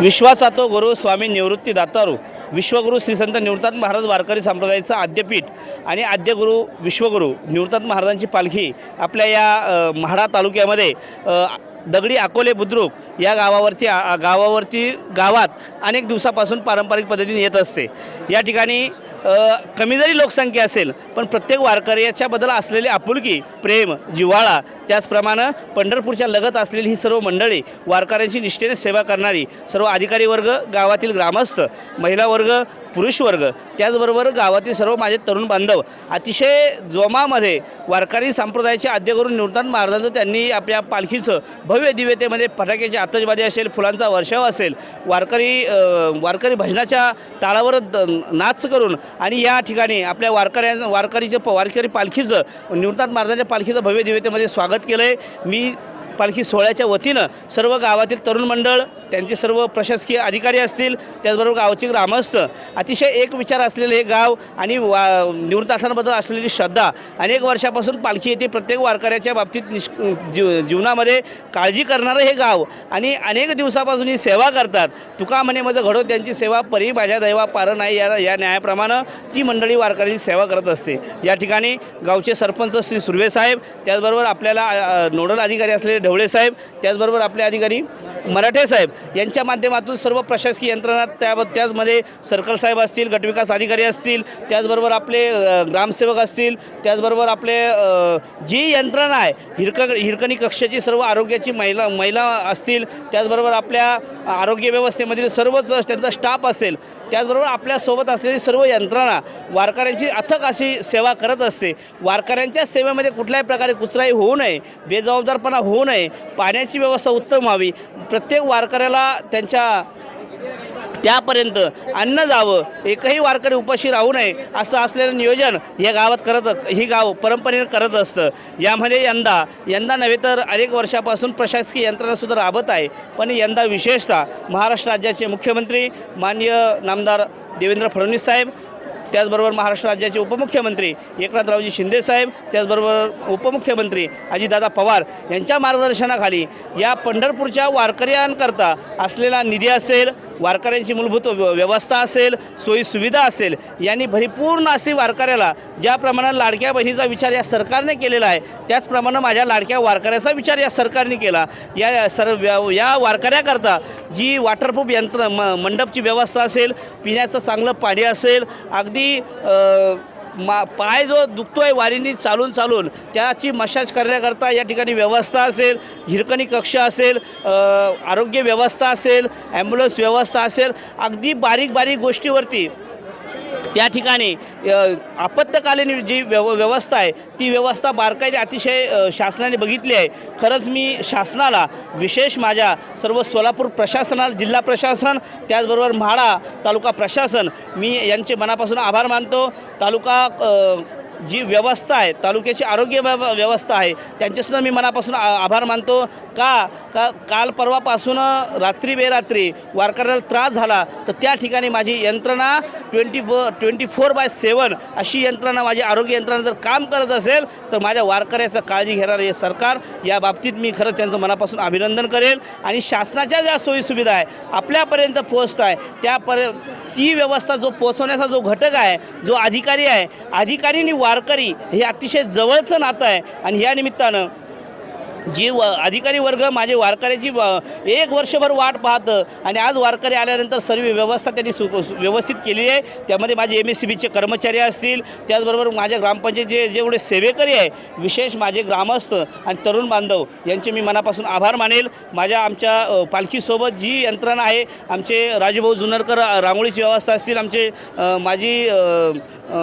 विश्वासातो गुरु स्वामी निवृत्ती दातारू. विश्वगुरू श्री संत निवृत्तात महाराज वारकरी संप्रदायाचं आद्यपीठ आणि आद्यगुरू विश्वगुरू निवृत्तात महाराजांची पालखी आपल्या या म्हाडा तालुक्यामध्ये दगडी अकोले बुद्रुक या गावावरती आ- गावावरती गावात अनेक दिवसापासून पारंपरिक पद्धतीने येत असते. या ठिकाणी कमी जरी लोकसंख्या असेल पण प्रत्येक वारकऱ्याच्याबद्दल असलेली आपुलकी प्रेम जिव्हाळा त्याचप्रमाणे पंढरपूरच्या लगत असलेली ही सर्व मंडळी वारकऱ्यांची निष्ठेने सेवा करणारी सर्व अधिकारी वर्ग गावातील ग्रामस्थ महिला वर्ग पुरुष वर्ग. त्याचबरोबर गावातील सर्व माझे तरुण बांधव अतिशय जोमामध्ये वारकरी संप्रदायाचे आद्यकरून निवृत्तान महाराजांचं त्यांनी आपल्या पालखीचं भव्य दिव्यतेमध्ये फटाक्याची आतषबाजी असेल फुलांचा वर्षाव असेल वारकरी वारकरी भजनाच्या ताळावर द- नाच करून आणि या ठिकाणी आपल्या वारकऱ्या वारकरीचं वारकरी पालखीचं निवृत्तान महाराजांच्या पालखीचं भव्य दिव्यतेमध्ये स्वागत केलं आहे मी पालखी सोहळ्याच्या वतीनं सर्व गावातील तरुण मंडळ त्यांचे सर्व प्रशासकीय अधिकारी असतील त्याचबरोबर गावचे ग्रामस्थ अतिशय एक विचार असलेले हे गाव आणि वा निवृत्तासांबद्दल असलेली श्रद्धा अनेक वर्षापासून पालखी येते प्रत्येक वारकऱ्याच्या बाबतीत निष् जीव जीवनामध्ये काळजी करणारं हे गाव आणि अनेक दिवसापासून ही सेवा करतात. तुका म्हणे माझं घडो त्यांची सेवा परी माझ्या दैवा पार नाही या या न्यायाप्रमाणे ती मंडळी वारकऱ्यांची सेवा करत असते. या ठिकाणी गावचे सरपंच श्री सुर्वे साहेब त्याचबरोबर आपल्याला नोडल अधिकारी असलेले ढवळे साहेब त्याचबरोबर आपले अधिकारी मराठे साहेब यांच्या माध्यमातून सर्व प्रशासकीय यंत्रणा त्या त्याचमध्ये सर्कल साहेब असतील गटविकास अधिकारी असतील त्याचबरोबर आपले ग्रामसेवक असतील त्याचबरोबर आपले जी यंत्रणा आहे हिरक हिरकणी कक्षाची सर्व आरोग्याची महिला महिला असतील त्याचबरोबर आपल्या आरोग्य व्यवस्थेमधील सर्वच त्यांचा स्टाफ असेल त्याचबरोबर आपल्यासोबत असलेली सर्व यंत्रणा वारकऱ्यांची अथक अशी सेवा करत असते. वारकऱ्यांच्या सेवेमध्ये कुठल्याही प्रकारे कुचराई होऊ नये बेजबाबदारपणा होऊ नये पाण्याची व्यवस्था उत्तम व्हावी. प्रत्येक वारकऱ्याला त्यांच्या त्यापर्यंत अन्न जावं. एकही वारकरी उपाशी राहू नये असं असलेलं नियोजन या गावात करत ही गाव परंपरेने करत असतं. यामध्ये यंदा यंदा नव्हे तर अनेक वर्षापासून प्रशासकीय यंत्रणासुद्धा राबत आहे. पण यंदा विशेषतः महाराष्ट्र राज्याचे मुख्यमंत्री माननीय नामदार देवेंद्र फडणवीस साहेब त्याचबरोबर महाराष्ट्र राज्याचे उपमुख्यमंत्री एकनाथरावजी शिंदेसाहेब त्याचबरोबर उपमुख्यमंत्री अजितदादा पवार यांच्या मार्गदर्शनाखाली या पंढरपूरच्या वारकऱ्यांकरता असलेला निधी असेल वारकऱ्यांची मूलभूत व्यवस्था असेल सोयीसुविधा असेल यांनी भरपूर्ण अशी वारकऱ्याला ज्याप्रमाणे लाडक्या बहिणीचा विचार या सरकारने केलेला आहे त्याचप्रमाणे माझ्या लाडक्या वारकऱ्याचा विचार या सरकारने केला. या सर या वारकऱ्याकरता जी वॉटरप्रूफ यंत्र म मंडपची व्यवस्था असेल पिण्याचं चांगलं पाणी असेल अगदी अगदी मा पाय जो दुखतो आहे वारीनी चालून चालून त्याची मशाज करण्याकरता या ठिकाणी व्यवस्था असेल हिरकणी कक्ष असेल आरोग्य व्यवस्था असेल ॲम्ब्युलन्स व्यवस्था असेल अगदी बारीक बारीक गोष्टीवरती त्या ठिकाणी आपत्कालीन जी व्यव व्यवस्था आहे ती व्यवस्था बारकाईने अतिशय शासनाने बघितली आहे. खरंच मी शासनाला विशेष माझ्या सर्व सोलापूर प्रशासनाला जिल्हा प्रशासन त्याचबरोबर म्हाडा तालुका प्रशासन मी यांचे मनापासून आभार मानतो. तालुका जी व्यवस्था आहे तालुक्याची आरोग्य व्यवस्था आहे त्यांचेसुद्धा मी मनापासून आ आभार मानतो. का? का? काल परवापासून रात्री बेरात्री वारकऱ्याला त्रास झाला तर त्या ठिकाणी माझी यंत्रणा twenty four twenty four by seven अशी यंत्रणा माझी आरोग्य यंत्रणा जर काम करत असेल तर माझ्या वारकऱ्याचं काळजी घेणारं हे सरकार. या बाबतीत मी खरंच त्यांचं मनापासून अभिनंदन करेल. आणि शासनाच्या ज्या सोयीसुविधा आहे आपल्यापर्यंत पोहोचत आहे त्यापर्यंत ती व्यवस्था जो पोहोचवण्याचा जो घटक आहे जो अधिकारी आहे अधिकारी वा वारकरी हे अतिशय जवळचं नातं आहे. आणि या निमित्तानं जी व अधिकारी वर्ग माझे वारकऱ्याची एक वर्षभर वाट पाहतं आणि आज वारकरी आल्यानंतर सर्व व्यवस्था त्यांनी सु व्यवस्थित केली आहे. त्यामध्ये माझे एम एस सी बीचे कर्मचारी असतील त्याचबरोबर माझ्या ग्रामपंचायत जे जेवढे सेवेकरी आहे विशेष माझे ग्रामस्थ आणि तरुण बांधव यांचे मी मनापासून आभार मानेल. माझ्या आमच्या पालखीसोबत जी यंत्रणा आहे आमचे राजूभाऊ जुनरकर रांगोळीची व्यवस्था असतील आमचे माझी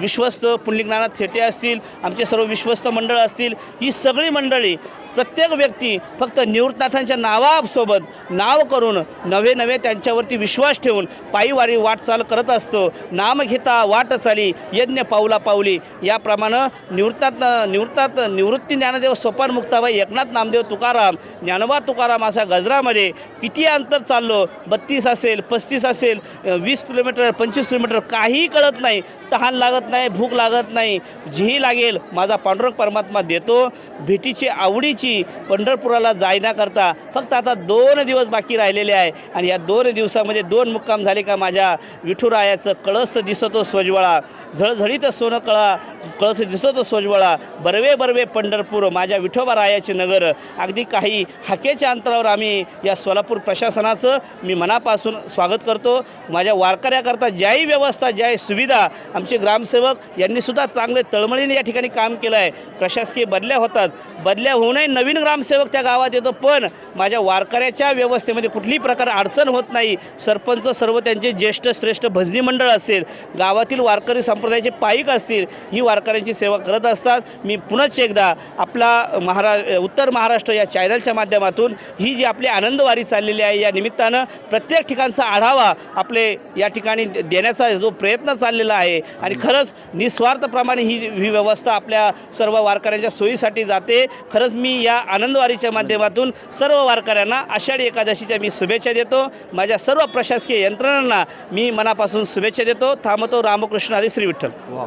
विश्वस्त पुंडलिकनाथ थेटे असतील आमचे सर्व विश्वस्त मंडळ असतील ही सगळी मंडळी प्रत्येक व्यक्ती फक्त निवृत्तनाथांच्या नावासोबत नाव करून नवे नवे त्यांच्यावरती विश्वास ठेवून पायीवारी वाटचाल करत असतो. नाम घेता वाट चाली यज्ञ पावला पावली. याप्रमाणे निवृत्तात निवृत्तात निवृत्ती ज्ञानदेव सोपान मुक्ताबाई एकनाथ नामदेव तुकाराम ज्ञानोबा तुकाराम अशा गजरामध्ये किती अंतर चाललो? बत्तीस असेल पस्तीस असेल वीस किलोमीटर पंचवीस किलोमीटर काहीही कळत नाही. तहान लागत नाही भूक लागत नाही. जीही लागेल माझा पांडुरंग परमात्मा देतो. भेटीची आवडीची पंढरपुराला जायण्याकरता फक्त आता दोन दिवस बाकी राहिलेले आहे. आणि या दोन दिवसामध्ये दोन मुक्काम झाले का माझ्या विठुरायाचं कळस दिसतो स्वजवळा झळझळीत सोनं कळा कळस दिसतो स्वजवळा बरवे बरवे पंढरपूर माझ्या विठोबा रायाचे नगर. अगदी काही हाकेच्या अंतरावर आम्ही या सोलापूर प्रशासनाचं मी मनापासून स्वागत करतो. माझ्या वारकऱ्याकरता ज्याही व्यवस्था ज्याही सुविधा आमचे ग्रामसेवक यांनीसुद्धा चांगले तळमळीने या ठिकाणी काम केलं आहे प्रशासकीय बदल्या होतात. बदल्या होऊनही नवीन ग्रामसेवक त्या गावात येतो. पण माझ्या वारकऱ्याच्या व्यवस्थेमध्ये कुठलीही प्रकार अडचण होत नाही. सरपंच सर्व त्यांचे ज्येष्ठ श्रेष्ठ भजनी मंडळ असेल गावातील वारकरी संप्रदायाचे पायिक असतील ही वारकऱ्यांची सेवा करत असतात. मी पुन्हाच एकदा आपला महारा उत्तर महाराष्ट्र या चॅनलच्या माध्यमातून ही जी आपली आनंदवारी चाललेली आहे या निमित्तानं प्रत्येक ठिकाणचा आढावा आपले या ठिकाणी देण्याचा जो प्रयत्न चाललेला आहे. आणि खरंच निस्वार्थप्रमाणे ही ही व्यवस्था आपल्या सर्व वारकऱ्यांच्या सोयीसाठी जाते. खरंच मी या आनंदवारीच्या माध्यमातून सर्व वारकऱ्यांना आषाढी एकादशीच्या मी शुभेच्छा देतो. माझ्या सर्व प्रशासकीय यंत्रणांना मी मनापासून शुभेच्छा देतो. थांबतो रामकृष्ण हरी श्री विठ्ठल.